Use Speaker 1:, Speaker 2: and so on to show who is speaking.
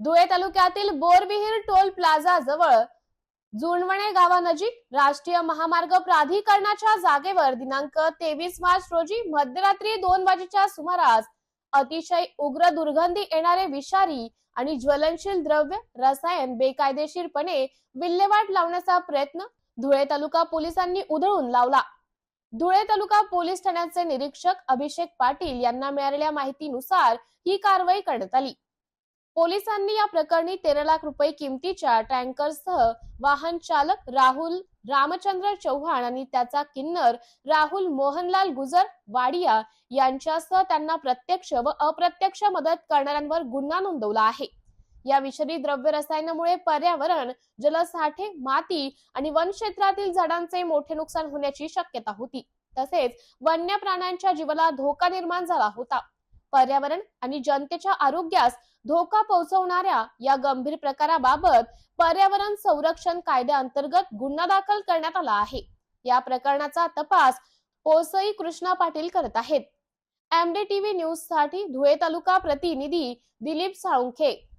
Speaker 1: धुळे तालुक्यातील बोरविहीर toll plaza जवळ जुणवणे गावानजीक राष्ट्रीय महामार्ग प्राधिकरणाच्या जागेवर दिनांक तेवीस मार्च रोजी मध्यरात्री दोन वाजेच्या सुमारास अतिशय उग्र दुर्गंधी येणारे विषारी आणि ज्वलनशील द्रव्य रसायन बेकायदेशीरपणे विल्हेवाट लावण्याचा प्रयत्न धुळे तालुका पोलिसांनी उधळून लावला. धुळे तालुका पोलीस ठाण्याचे निरीक्षक अभिषेक पाटील यांना मिळालेल्या माहितीनुसार ही कारवाई करण्यात आली. पोलिसांनी या प्रकरणी तेरा लाख रुपये किमतीच्या टँकरसह वाहन चालक राहुल रामचंद्र चव्हाण आणि त्याचा किन्नर राहुल मोहनलाल गुजर वाडिया यांच्यासह त्यांना प्रत्यक्ष व अप्रत्यक्ष मदत करणाऱ्यांवर गुन्हा नोंदवला आहे. या विषारी द्रव्य रसायनामुळे पर्यावरण जलसाठे माती आणि वन क्षेत्रातील झाडांचे मोठे नुकसान होण्याची शक्यता होती. तसेच वन्य प्राण्यांच्या जीवाला धोका निर्माण झाला होता. पर्यावरण आणि जनतेच्या आरोग्यास धोका पोहोचवणाऱ्या या गंभीर प्रकाराबाबत पर्यावरण संरक्षण कायद्याअंतर्गत गुन्हा दाखल करण्यात आला आहे. या प्रकरणाचा तपास पोसई कृष्णा पाटील करत आहेत. एमडी टीव्ही न्यूजसाठी धुळे तालुका प्रतिनिधी दिलीप साळुंखे.